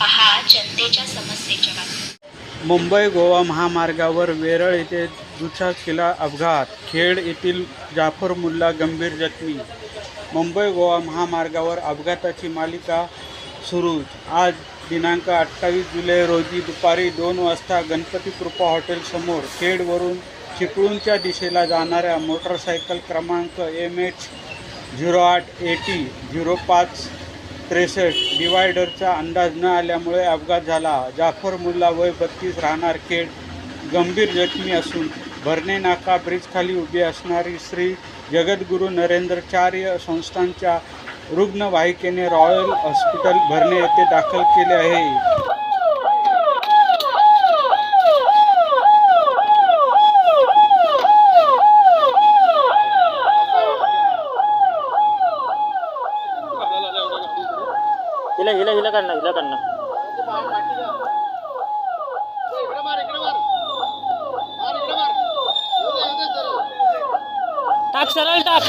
पहा जनतेच्या समस्येच्या बातम्या मुंबई गोवा महामार्गावर वेरळ येथे दुचाकीला अपघात खेड येथील जाफर मुल्ला गंभीर जखमी. मुंबई गोवा महामार्गावर अपघाताची मालिका सुरू. आज दिनांक अठ्ठावीस जुलै रोजी दुपारी दोन वाजता गणपती कृपा हॉटेलसमोर खेडवरून चिपळूणच्या दिशेला जाणाऱ्या मोटरसायकल क्रमांक एम एच झिरो आठ एटी झिरो पाच त्रेसष्ट डिवायडरचा अंदाज न आल्यामुळे अपघात झाला. जाफर मुल्ला वय बत्तीस राहणार खेड. गंभीर जखमी असून भरणे नाका ब्रिजखाली उभी असणारी श्री जगद्गुरू नरेंद्रचार्य संस्थांच्या रुग्णवाहिकेने रॉयल हॉस्पिटल भरणे येथे दाखल केले आहे. हिला हिला हिला काढणार हिला काढणार टाक सरळ टाक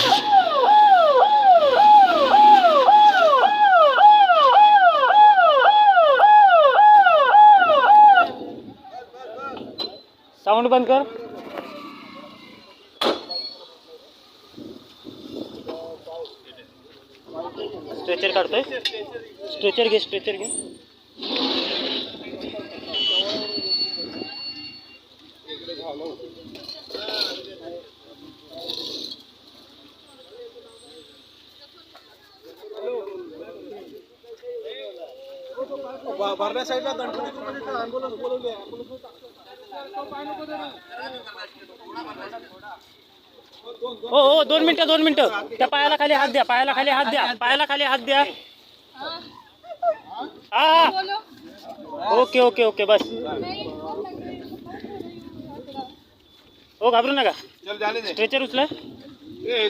साऊंड बंद कर। स्ट्रेचर काढतोय. स्ट्रेचर घे स्ट्रेचर घे. भरण्या साईडला गणपती आंदोलन बोलवले हो हो दोन मिनिटं दोन मिनिटं. त्या पायाला खाली हात द्या पायाला खाली हात द्या पायाला खाली हात द्या. हा ओके ओके ओके बस. हो घाबरू नका. स्ट्रेचर उचला. ए